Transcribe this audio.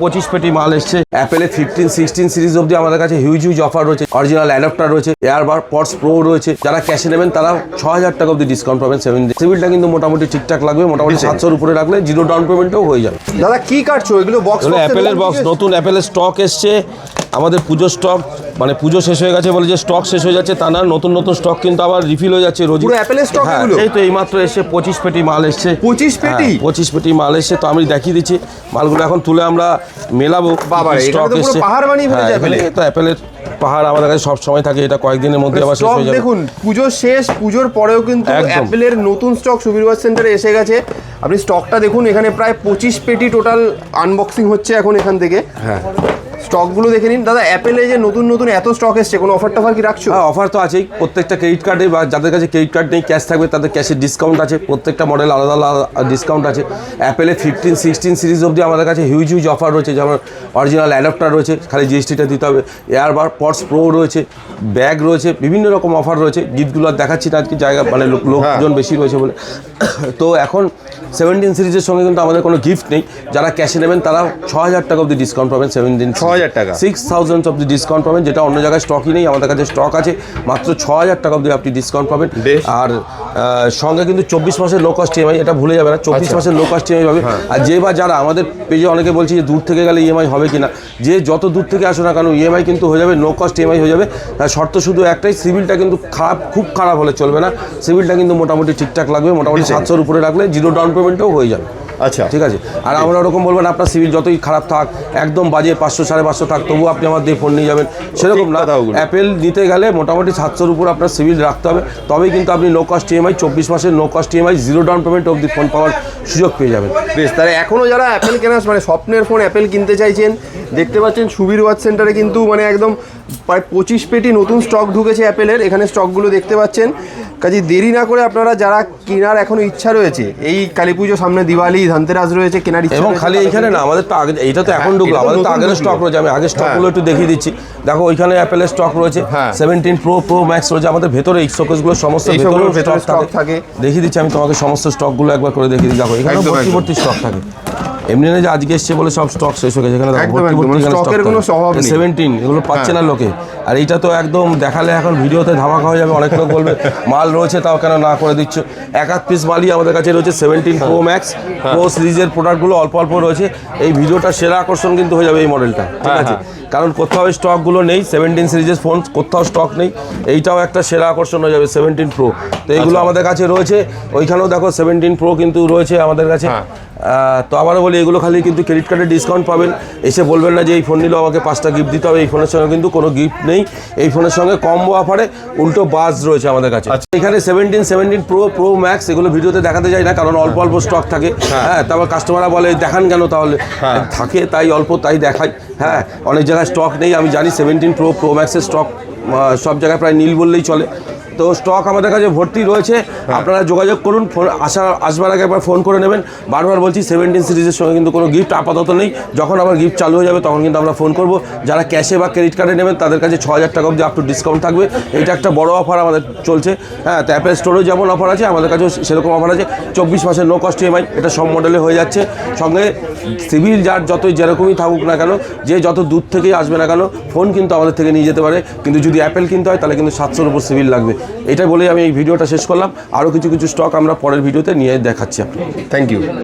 পঁচিশ পেটি মাল এসছে। অ্যাপেলের ফিফটিন সিক্সটিন সিরিজ অব্দি আমাদের কাছে হিউজ হিউজ অফার রয়েছে। অরিজিনাল অ্যাডাপ্টার রয়েছে এয়ারবার পটস প্রো রয়েছে। যারা ক্যাশে নেবেন তারা ছ হাজার টাকা অব্দি ডিসকাউন্ট পাবেন সেভেন সিভিলটা কিন্তু মোটামুটি ঠিকঠাক লাগবে মোটামুটি সাতশোর উপরে রাখলে জিরো ডাউন পেমেন্টও হয়ে যাবে। দাদা কি কাটছো? এগুলো বক্স অ্যাপেলের বক্স নতুন অ্যাপেলের স্টক এসছে। আমাদের পুজোর স্টক মানে পুজো শেষ হয়ে গেছে বলে যে স্টক শেষ হয়ে যাচ্ছে তা না নতুন নতুন স্টক কিন্তু আবার রিফিল হয়ে যাচ্ছে রোজ এগুলো? এই তো এইমাত্র এসছে পঁচিশ পেটি মাল এসছে 25 পেটি? হ্যাঁ, পঁচিশ পেটি মাল এসছে তো আমি দেখিয়ে দিচ্ছি মালগুলো এখন তুলে আমরা মেলাবো স্টক এসছে হ্যাঁ। তো অ্যাপেলের পাহাড় আমাদের কাছে সব সময় থাকে এটা কয়েকদিনের মধ্যে আবার শেষ হয়ে যাবে দেখুন পুজো শেষ পুজোর পরেও কিন্তু। অ্যাপেলের নতুন স্টক সুবিরবাজ সেন্টারে এসে গেছে আপনি স্টকটা দেখুন এখানে প্রায় পঁচিশ পেটি টোটাল আনবক্সিং হচ্ছে এখন এখান থেকে হ্যাঁ স্টকগুলো দেখে নিন। দাদা অ্যাপেলে যে নতুন নতুন এত স্টক এসছে কোনো অফার টফার কি রাখছো? হ্যাঁ অফার তো আছেই। প্রত্যেকটা ক্রেডিট কার্ডে বা যাদের কাছে ক্রেডিট কার্ড নেই ক্যাশ থাকবে তাদের ক্যাশের ডিসকাউন্ট আছে। প্রত্যেকটা মডেল আলাদা আলাদা ডিসকাউন্ট আছে। অ্যাপেলে ফিফটিন সিক্সটিন সিরিজ অবধি আমাদের কাছে হিউজ হিউজ অফার রয়েছে। যেমন অরিজিনাল অ্যাডাপ্টার রয়েছে খালি জিএসটিটা দিতে হবে। এয়ারবার পটস প্রো রয়েছে ব্যাগ রয়েছে বিভিন্ন রকম অফার রয়েছে। গিফটগুলো আর দেখাচ্ছি না আজকে জায়গা মানে লোক- লোকজন বেশি রয়েছে বলে। তো এখন সেভেন্টিন সিরিজের সঙ্গে কিন্তু আমাদের কোনো গিফট নেই। যারা ক্যাশে নেবেন তারা ছ হাজার টাকা অবধি ডিসকাউন্ট পাবেন সেভেন্টিন 6,000 টাকা। সিক্স থাউজেন্ড অব্দি ডিসকাউন্ট পাবেন যেটা অন্য জায়গায় স্টকই নেই আমাদের কাছে স্টক আছে। মাত্র ছ হাজার টাকা অব্দি আপনি ডিসকাউন্ট পাবেন। আর সঙ্গে কিন্তু চব্বিশ মাসের লো কস্ট ইএমআই এটা ভুলে যাবে না চব্বিশ আচ্ছা। মাসের লো কস্ট ইএমআই পাবে। আর যে বা যারা আমাদের পেজে অনেকে বলছে যে দূর থেকে গেলে ইএমআই হবে কিনা যে যত দূর থেকে আসো না কেন ইএমআই কিন্তু হয়ে যাবে নো কস্ট ইএমআই হয়ে যাবে। শর্ত শুধু একটাই সিভিলটা কিন্তু খারাপ খুব খারাপ হলে চলবে না। সিভিলটা কিন্তু মোটামুটি ঠিকঠাক লাগবে মোটামুটি সাতশোর উপরে রাখলে জিরো ডাউন পেমেন্টও হয়ে যাবে। আচ্ছা। ঠিক আছে? আর আমরা ওরকম বলবেন আপনার সিভিল যতই খারাপ থাক একদম বাজে পাঁচশো সাড়ে পাঁচশো থাক তবুও আপনি আমার দিয়ে ফোন নিয়ে যাবেন। সেরকম না অ্যাপেল নিতে গেলে মোটামুটি সাতশোর উপর আপনার সিভিল রাখতে হবে। তবেই কিন্তু আপনি নো কস্ট ইএমআই চব্বিশ মাসের no cost EMI zero down payment অবধি ফোন পাওয়ার সুযোগ পেয়ে যাবেন। বেশ তাহলে এখনও যারা অ্যাপেল কেনার মানে স্বপ্নের ফোন অ্যাপেল কিনতে চাইছেন দেখতে পাচ্ছেন সুবির ওয়াচ সেন্টারে কিন্তু মানে একদম প্রায় পঁচিশ পেটি নতুন স্টক ঢুকেছে অ্যাপেলের এখানে স্টকগুলো দেখতে পাচ্ছেন। কাজে দেরি না করে আপনারা যারা কেনার এখনও ইচ্ছা রয়েছে এই কালী পুজো সামনে দিওয়ালি ধানতেরাস রয়েছে কেনার ইচ্ছা এবং খালি এখানে না আমাদের তো আগে এটা তো এখন ঢুকলো আমাদের তো আগের স্টক রয়েছে আমি আগের স্টকগুলো একটু দেখিয়ে দিচ্ছি। দেখো ওইখানে অ্যাপেলের স্টক রয়েছে হ্যাঁ। সেভেন্টিন প্রো প্রো ম্যাক্স রয়েছে আমাদের ভেতরে এই শোকেসগুলো সমস্ত ভেতরে স্টক থাকে। দেখিয়ে দিচ্ছি আমি তোমাকে সমস্ত স্টকগুলো একবার করে দেখিয়ে দিই। দেখো এখানে ভর্তি ভর্তি স্টক থাকে। এমনি না যে আজকে এসছে বলে সব স্টক শেষ হয়ে গেছে। এখানে ভর্তি মানে এর কোনো অভাব নেই। সেভেন্টিন এগুলো পাচ্ছে না লোকে। আর এইটা তো একদম দেখালে এখন ভিডিওতে ধামাকা হয়ে যাবে অনেক লোক বলবে মাল রয়েছে তাও কেন না করে দিচ্ছ? এক আধ পিস মালই আমাদের কাছে রয়েছে সেভেন্টিন প্রো ম্যাক্স প্রো সিরিজের প্রোডাক্টগুলো অল্প অল্প রয়েছে। এই ভিডিওটা সেরা আকর্ষণ কিন্তু হয়ে যাবে এই মডেলটা ঠিক আছে? কারণ কোথাও স্টকগুলো নেই সেভেন্টিন সিরিজের ফোন কোথাও স্টক নেই। এইটাও একটা সেরা আকর্ষণ হয়ে যাবে সেভেন্টিন প্রো তো এইগুলো আমাদের কাছে রয়েছে। ওইখানেও দেখো সেভেন্টিন প্রো কিন্তু রয়েছে আমাদের কাছে। তো আবারও বলি এগুলো খালি কিন্তু ক্রেডিট কার্ডে ডিসকাউন্ট পাবেন। এসে বলবেন না যে এই ফোন নিলেও আমাকে পাঁচটা গিফট দিতে হবে এই ফোনের সঙ্গে কিন্তু কোনো গিফট নেই। এই ফোনের সঙ্গে কম্বো অফারে উল্টো বাস রয়েছে আমাদের কাছে। এখানে seventeen seventeen pro pro max এগুলো ভিডিওতে দেখাতে যায় না কারণ অল্প অল্প স্টক থাকে। হ্যাঁ। তারপর কাস্টমাররা বলে দেখান কেন তাহলে? থাকে তাই অল্প তাই দেখায় হ্যাঁ অনেক জায়গায় স্টক নেই আমি জানি সেভেন্টিন প্রো প্রো ম্যাক্সের স্টক সব জায়গায় প্রায় নীল বললেই চলে। তো স্টক আমাদের কাছে ভর্তি রয়েছে। আপনারা যোগাযোগ করুন ফোন আসা আসবার আগে একবার ফোন করে নেবেন। বারবার বলছি সেভেন্টিন সিরিজের সঙ্গে কিন্তু কোনো গিফট আপাতত নেই। যখন আবার গিফট চালু হয়ে যাবে তখন কিন্তু আমরা ফোন করব। যারা ক্যাশে বা ক্রেডিট কার্ডে নেবেন তাদের কাছে ছ হাজার টাকা অবধি আপ টু ডিসকাউন্ট থাকবে। এটা একটা বড় অফার আমাদের চলছে। হ্যাঁ তো অ্যাপেল স্টোরেও যেমন অফার আছে আমাদের কাছেও সেরকম অফার আছে। চব্বিশ মাসের নো কস্ট ইএমআই এটা সব মডেলে হয়ে যাচ্ছে। সঙ্গে সিভিল যার যতই যেরকমই থাকুক না কেন যে যত দূর থেকেই আসবে না কেন ফোন কিন্তু আমাদের থেকে নিয়ে যেতে পারে। কিন্তু যদি অ্যাপেল কিনতে হয় তাহলে কিন্তু সাতশোর উপর সিভিল লাগবে। এটা বলেই আমি এই ভিডিওটা শেষ করলাম। আরও কিছু কিছু স্টক আমরা পরের ভিডিওতে নিয়ে দেখাচ্ছি আপনাকে থ্যাংক ইউ